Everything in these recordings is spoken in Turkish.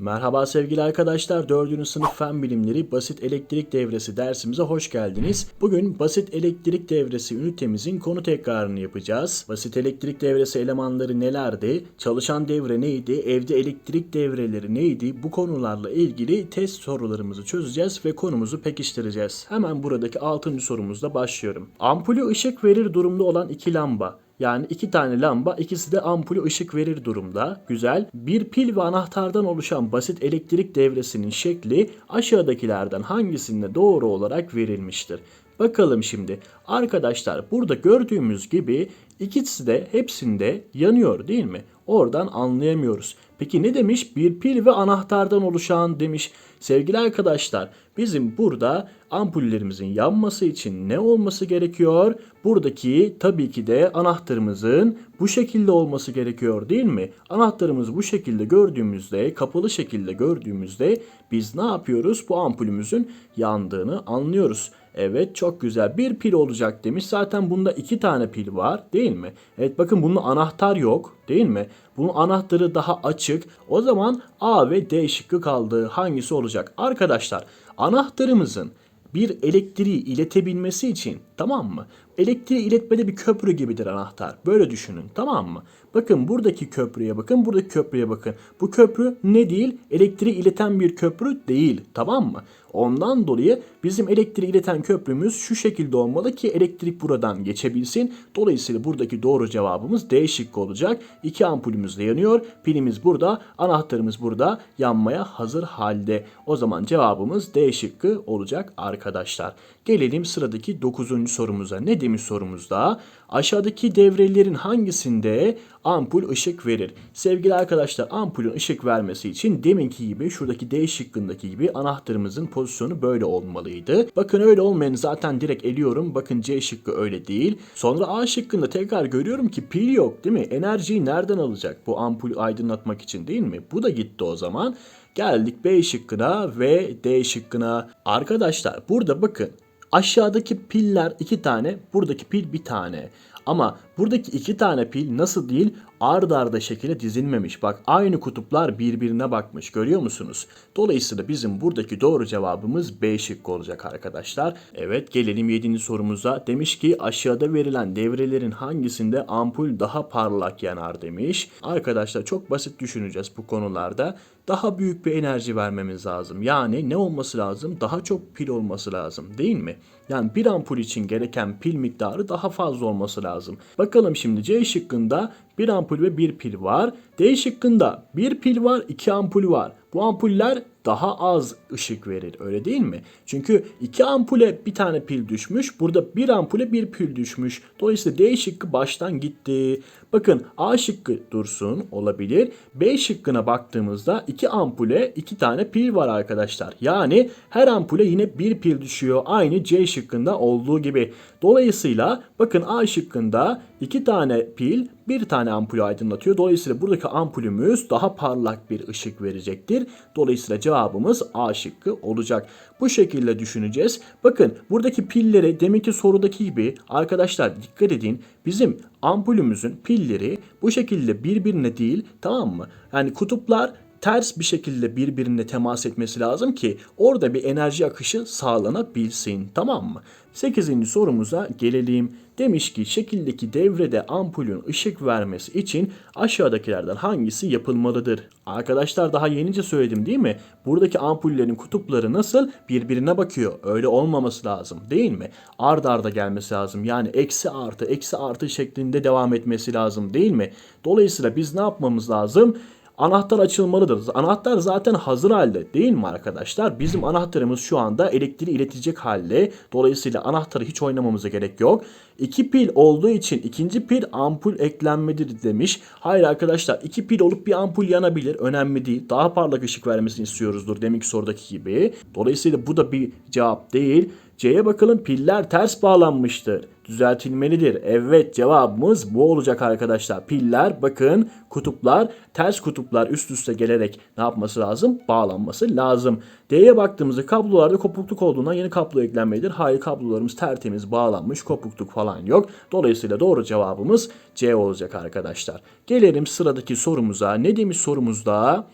Merhaba sevgili arkadaşlar. 4. sınıf fen bilimleri basit elektrik devresi dersimize hoş geldiniz. Bugün basit elektrik devresi ünitemizin konu tekrarını yapacağız. Basit elektrik devresi elemanları nelerdi? Çalışan devre neydi? Evde elektrik devreleri neydi? Bu konularla ilgili test sorularımızı çözeceğiz ve konumuzu pekiştireceğiz. Hemen buradaki 6. sorumuzda başlıyorum. Ampulü ışık verir durumda olan iki lamba yani iki tane lamba ikisi de ampulü ışık verir durumda. Güzel. Bir pil ve anahtardan oluşan basit elektrik devresinin şekli aşağıdakilerden hangisinde doğru olarak verilmiştir? Bakalım şimdi. Arkadaşlar burada gördüğümüz gibi ikisi de hepsinde yanıyor değil mi? Oradan anlayamıyoruz. Peki ne demiş? Bir pil ve anahtardan oluşan demiş. Sevgili arkadaşlar bizim burada ampullerimizin yanması için ne olması gerekiyor? Buradaki tabii ki de anahtarımızın bu şekilde olması gerekiyor değil mi? Anahtarımızı bu şekilde gördüğümüzde, kapalı şekilde gördüğümüzde biz ne yapıyoruz? Bu ampulümüzün yandığını anlıyoruz. Evet çok güzel. Bir pil olacak demiş. Zaten bunda iki tane pil var değil mi? Evet bakın bunun anahtar yok değil mi? Bunun anahtarı daha açık. O zaman A ve D şıkkı kaldı. Hangisi olacak? Arkadaşlar anahtarımızın bir elektriği iletebilmesi için tamam mı? Elektriği iletmede bir köprü gibidir anahtar. Böyle düşünün tamam mı? Bakın buradaki köprüye bakın, buradaki köprüye bakın. Bu köprü ne değil? Elektriği ileten bir köprü değil tamam mı? Ondan dolayı bizim elektriği ileten köprümüz şu şekilde olmalı ki elektrik buradan geçebilsin. Dolayısıyla buradaki doğru cevabımız D şıkkı olacak. İki ampulümüz de yanıyor. Pilimiz burada, anahtarımız burada yanmaya hazır halde. O zaman cevabımız D şıkkı olacak arkadaşlar. Gelelim sıradaki 9. sorumuza. Ne demiş sorumuzda? Aşağıdaki devrelerin hangisinde ampul ışık verir? Sevgili arkadaşlar ampulün ışık vermesi için deminki gibi şuradaki D şıkkındaki gibi anahtarımızın pozisyonu böyle olmalıydı. Bakın öyle olmayanı zaten direkt eliyorum. Bakın C şıkkı öyle değil. Sonra A şıkkında tekrar görüyorum ki pil yok değil mi? Enerjiyi nereden alacak bu ampul aydınlatmak için değil mi? Bu da gitti o zaman. Geldik B şıkkına ve D şıkkına. Arkadaşlar burada bakın Aşağıdaki piller iki tane, buradaki pil bir tane. Ama buradaki iki tane pil nasıl değil ard arda şekilde dizilmemiş. Bak aynı kutuplar birbirine bakmış görüyor musunuz? Dolayısıyla bizim buradaki doğru cevabımız B şıkkı olacak arkadaşlar. Evet gelelim 7. sorumuza. Demiş ki aşağıda verilen devrelerin hangisinde ampul daha parlak yanar demiş. Arkadaşlar çok basit düşüneceğiz bu konularda. Daha büyük bir enerji vermemiz lazım. Yani ne olması lazım? Daha çok pil olması lazım değil mi? Yani bir ampul için gereken pil miktarı daha fazla olması lazım. Bakalım şimdi C şıkkında bir ampul ve bir pil var. D şıkkında bir pil var, iki ampul var. Bu ampuller daha az ışık verir öyle değil mi? Çünkü iki ampule bir tane pil düşmüş. Burada bir ampule bir pil düşmüş. Dolayısıyla D şıkkı baştan gitti. Bakın A şıkkı dursun olabilir. B şıkkına baktığımızda iki ampule iki tane pil var arkadaşlar. Yani her ampule yine bir pil düşüyor. Aynı C şıkkında olduğu gibi. Dolayısıyla bakın A şıkkında iki tane pil bir tane ampulü aydınlatıyor. Dolayısıyla buradaki ampulümüz daha parlak bir ışık verecektir. Dolayısıyla cevabımız A şıkkı olacak. Bu şekilde düşüneceğiz. Bakın buradaki pilleri deminki sorudaki gibi arkadaşlar dikkat edin. Bizim ampulümüzün pilleri bu şekilde birbirine değil tamam mı? Yani kutuplar ters bir şekilde birbirine temas etmesi lazım ki orada bir enerji akışı sağlanabilsin. Tamam mı? 8. sorumuza gelelim. Demiş ki şekildeki devrede ampulün ışık vermesi için aşağıdakilerden hangisi yapılmalıdır? Arkadaşlar daha yenice söyledim değil mi? Buradaki ampullerin kutupları nasıl? Birbirine bakıyor. Öyle olmaması lazım değil mi? Ard arda gelmesi lazım. Yani eksi artı eksi artı şeklinde devam etmesi lazım değil mi? Dolayısıyla biz ne yapmamız lazım? Anahtar açılmalıdır. Anahtar zaten hazır halde değil mi arkadaşlar? Bizim anahtarımız şu anda elektriği iletecek halde. Dolayısıyla anahtarı hiç oynamamıza gerek yok. İki pil olduğu için ikinci pil ampul eklenmedir demiş. Hayır arkadaşlar iki pil olup bir ampul yanabilir. Önemli değil. Daha parlak ışık vermesini istiyoruzdur deminki sorudaki gibi. Dolayısıyla bu da bir cevap değil. C'ye bakalım piller ters bağlanmıştır. Düzeltilmelidir. Evet cevabımız bu olacak arkadaşlar. Piller bakın kutuplar ters kutuplar üst üste gelerek ne yapması lazım? Bağlanması lazım. D'ye baktığımızda kablolarda kopukluk olduğundan yeni kablo eklenmelidir. Hayır kablolarımız tertemiz bağlanmış kopukluk falan yok. Dolayısıyla doğru cevabımız C olacak arkadaşlar. Gelelim sıradaki sorumuza. Ne demiş sorumuzda?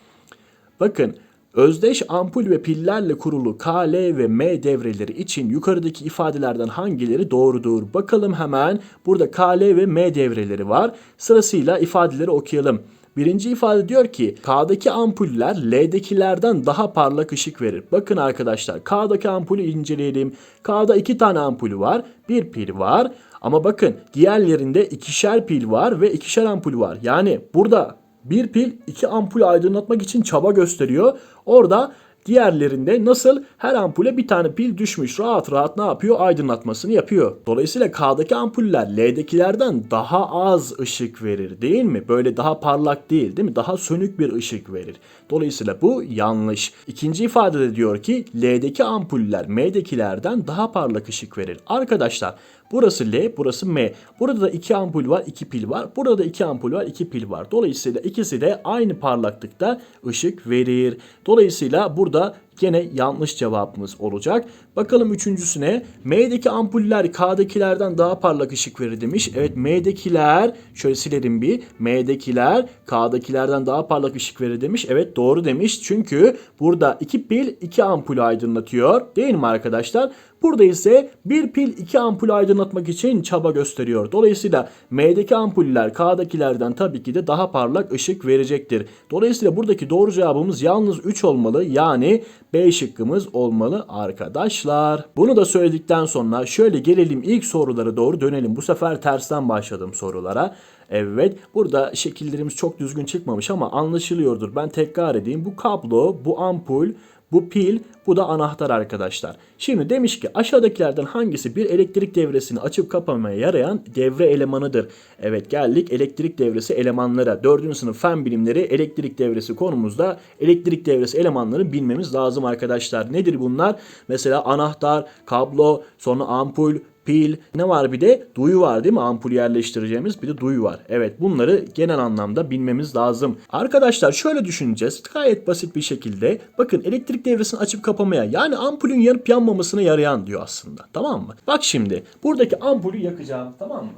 Bakın Özdeş ampul ve pillerle kurulu K, ve M devreleri için yukarıdaki ifadelerden hangileri doğrudur? Bakalım hemen. Burada K, ve M devreleri var. Sırasıyla ifadeleri okuyalım. Birinci ifade diyor ki K'daki ampuller L'dekilerden daha parlak ışık verir. Bakın arkadaşlar K'daki ampulü inceleyelim. K'da iki tane ampulü var. Bir pil var. Ama bakın diğerlerinde ikişer pil var ve ikişer ampul var. Yani burada bir pil iki ampulü aydınlatmak için çaba gösteriyor. Orada diğerlerinde nasıl her ampule bir tane pil düşmüş rahat rahat ne yapıyor aydınlatmasını yapıyor. Dolayısıyla K'daki ampuller L'dekilerden daha az ışık verir değil mi? Böyle daha parlak değil değil mi? Daha sönük bir ışık verir. Dolayısıyla bu yanlış. İkinci ifadede diyor ki L'deki ampuller M'dekilerden daha parlak ışık verir. Arkadaşlar Burası L, burası M. Burada da iki ampul var, iki pil var. Burada da iki ampul var, iki pil var. Dolayısıyla ikisi de aynı parlaklıkta ışık verir. Dolayısıyla burada gene yanlış cevabımız olacak. Bakalım üçüncüsüne. M'deki ampuller K'dakilerden daha parlak ışık verir demiş. Evet M'dekiler şöyle silelim bir. M'dekiler K'dakilerden daha parlak ışık verir demiş. Evet doğru demiş. Çünkü burada iki pil iki ampulü aydınlatıyor. Değil mi arkadaşlar? Burada ise bir pil iki ampul aydınlatmak için çaba gösteriyor. Dolayısıyla M'deki ampuller K'dakilerden tabii ki de daha parlak ışık verecektir. Dolayısıyla buradaki doğru cevabımız yalnız 3 olmalı. Yani B şıkkımız olmalı arkadaşlar. Bunu da söyledikten sonra şöyle gelelim ilk sorulara doğru dönelim. Bu sefer tersten başladım sorulara. Evet burada şekillerimiz çok düzgün çıkmamış ama anlaşılıyordur. Ben tekrar edeyim. Bu kablo, bu ampul, bu pil, bu da anahtar arkadaşlar. Şimdi demiş ki aşağıdakilerden hangisi bir elektrik devresini açıp kapamaya yarayan devre elemanıdır? Evet geldik elektrik devresi elemanlara. 4. sınıf fen bilimleri elektrik devresi konumuzda elektrik devresi elemanlarını bilmemiz lazım arkadaşlar. Nedir bunlar? Mesela anahtar, kablo, sonra ampul, pil ne var bir de duyu var değil mi? Ampul yerleştireceğimiz bir de duyu var. Evet bunları genel anlamda bilmemiz lazım. Arkadaşlar şöyle düşüneceğiz. Gayet basit bir şekilde bakın elektrik devresini açıp kapamaya yani ampulün yanıp yanmamasına yarayan diyor aslında. Tamam mı? Bak şimdi buradaki ampulü yakacağım tamam mı?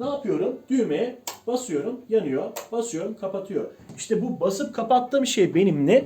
Ne yapıyorum? Düğmeye basıyorum, yanıyor. Basıyorum, kapatıyor. İşte bu basıp kapattığım şey benim ne?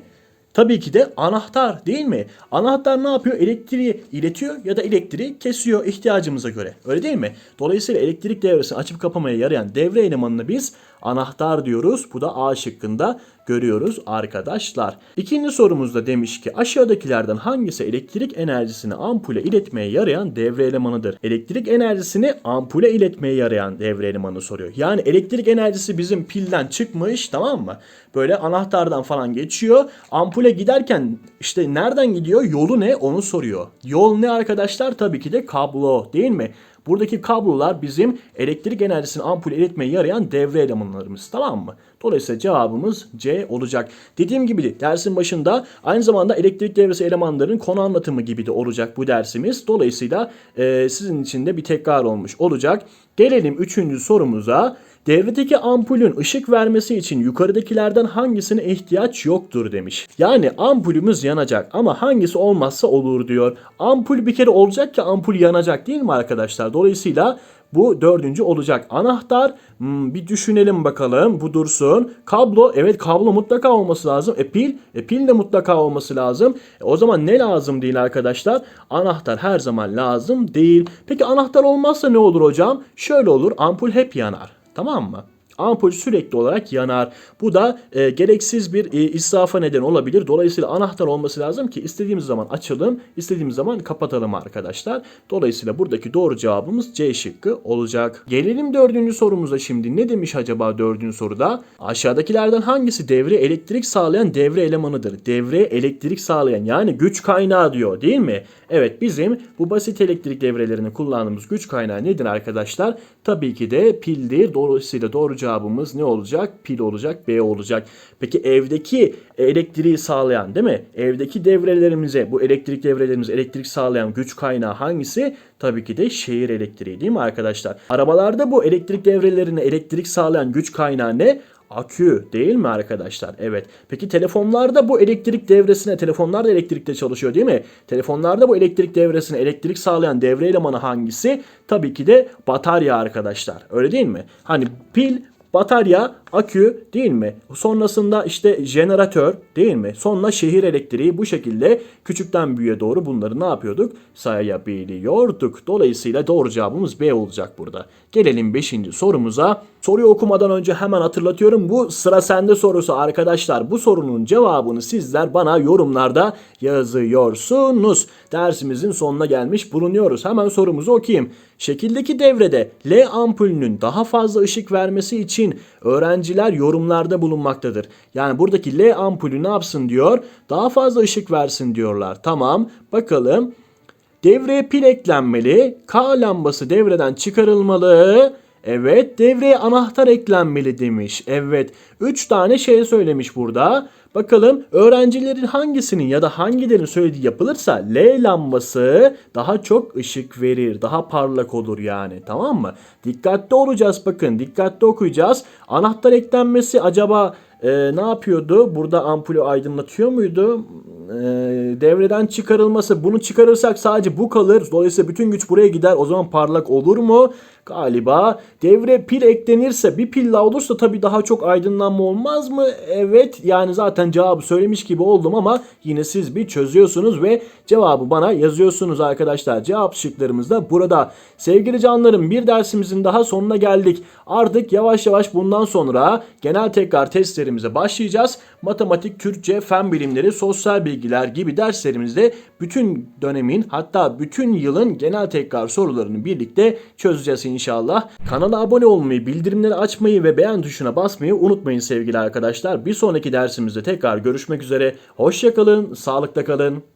Tabii ki de anahtar değil mi? Anahtar ne yapıyor? Elektriği iletiyor ya da elektriği kesiyor ihtiyacımıza göre. Öyle değil mi? Dolayısıyla elektrik devresini açıp kapamaya yarayan devre elemanını biz anahtar diyoruz. Bu da A şıkkında görüyoruz arkadaşlar. İkinci sorumuzda demiş ki aşağıdakilerden hangisi elektrik enerjisini ampule iletmeye yarayan devre elemanıdır? Elektrik enerjisini ampule iletmeye yarayan devre elemanı soruyor. Yani elektrik enerjisi bizim pilden çıkmış tamam mı? Böyle anahtardan falan geçiyor. Ampule giderken işte nereden gidiyor? Yolu ne? Onu soruyor. Yol ne arkadaşlar? Tabii ki de kablo değil mi? Buradaki kablolar bizim elektrik enerjisini ampule iletmeye yarayan devre elemanlarımız tamam mı? Dolayısıyla cevabımız C olacak. Dediğim gibi dersin başında aynı zamanda elektrik devresi elemanlarının konu anlatımı gibi de olacak bu dersimiz. Dolayısıyla e, sizin için de bir tekrar olmuş olacak. Gelelim üçüncü sorumuza. Devredeki ampulün ışık vermesi için yukarıdakilerden hangisine ihtiyaç yoktur demiş. Yani ampulümüz yanacak ama hangisi olmazsa olur diyor. Ampul bir kere olacak ki ampul yanacak değil mi arkadaşlar? Dolayısıyla bu dördüncü olacak. Anahtar hmm, bir düşünelim bakalım. Bu dursun. Kablo evet kablo mutlaka olması lazım. E pil e pil de mutlaka olması lazım. E, o zaman ne lazım değil arkadaşlar? Anahtar her zaman lazım değil. Peki anahtar olmazsa ne olur hocam? Şöyle olur. Ampul hep yanar. Tamam mı? Ampul sürekli olarak yanar. Bu da e, gereksiz bir e, israfa neden olabilir. Dolayısıyla anahtar olması lazım ki istediğimiz zaman açalım, istediğimiz zaman kapatalım arkadaşlar. Dolayısıyla buradaki doğru cevabımız C şıkkı olacak. Gelelim dördüncü sorumuza şimdi. Ne demiş acaba dördüncü soruda? Aşağıdakilerden hangisi devre elektrik sağlayan devre elemanıdır? Devre elektrik sağlayan yani güç kaynağı diyor değil mi? Evet bizim bu basit elektrik devrelerinde kullandığımız güç kaynağı nedir arkadaşlar? Tabii ki de pildir. Dolayısıyla doğru cevabımız ne olacak? Pil olacak, B olacak. Peki evdeki elektriği sağlayan değil mi? Evdeki devrelerimize, bu elektrik devrelerimize elektrik sağlayan güç kaynağı hangisi? Tabii ki de şehir elektriği değil mi arkadaşlar? Arabalarda bu elektrik devrelerine elektrik sağlayan güç kaynağı ne? Akü değil mi arkadaşlar? Evet. Peki telefonlarda bu elektrik devresine, telefonlar da elektrikte çalışıyor değil mi? Telefonlarda bu elektrik devresine elektrik sağlayan devre elemanı hangisi? Tabii ki de batarya arkadaşlar. Öyle değil mi? Hani pil batarya, akü değil mi? Sonrasında işte jeneratör değil mi? Sonra şehir elektriği bu şekilde küçükten büyüğe doğru bunları ne yapıyorduk? Sayabiliyorduk. Dolayısıyla doğru cevabımız B olacak burada. Gelelim 5. sorumuza. Soruyu okumadan önce hemen hatırlatıyorum. Bu sıra sende sorusu arkadaşlar. Bu sorunun cevabını sizler bana yorumlarda yazıyorsunuz. Dersimizin sonuna gelmiş bulunuyoruz. Hemen sorumuzu okuyayım. Şekildeki devrede L ampulünün daha fazla ışık vermesi için öğrenciler yorumlarda bulunmaktadır. Yani buradaki L ampulü ne yapsın diyor? Daha fazla ışık versin diyorlar. Tamam bakalım. Devreye pil eklenmeli. K lambası devreden çıkarılmalı. Evet devreye anahtar eklenmeli demiş. Evet 3 tane şey söylemiş burada. Bakalım öğrencilerin hangisinin ya da hangilerinin söylediği yapılırsa L lambası daha çok ışık verir. Daha parlak olur yani tamam mı? Dikkatli olacağız bakın dikkatli okuyacağız. Anahtar eklenmesi acaba e, ne yapıyordu? Burada ampulü aydınlatıyor muydu? E, devreden çıkarılması. Bunu çıkarırsak sadece bu kalır. Dolayısıyla bütün güç buraya gider. O zaman parlak olur mu? Galiba devre pil eklenirse bir pil olursa tabii daha çok aydınlanma olmaz mı? Evet yani zaten cevabı söylemiş gibi oldum ama yine siz bir çözüyorsunuz ve cevabı bana yazıyorsunuz arkadaşlar. Cevap şıklarımız da burada. Sevgili canlarım bir dersimizin daha sonuna geldik. Artık yavaş yavaş bundan sonra genel tekrar testlerimize başlayacağız. Matematik, Türkçe, fen bilimleri, sosyal bilgiler gibi derslerimizde bütün dönemin hatta bütün yılın genel tekrar sorularını birlikte çözeceğiz inşallah. Kanala abone olmayı, bildirimleri açmayı ve beğen tuşuna basmayı unutmayın sevgili arkadaşlar. Bir sonraki dersimizde tekrar görüşmek üzere. Hoşçakalın, sağlıkta kalın.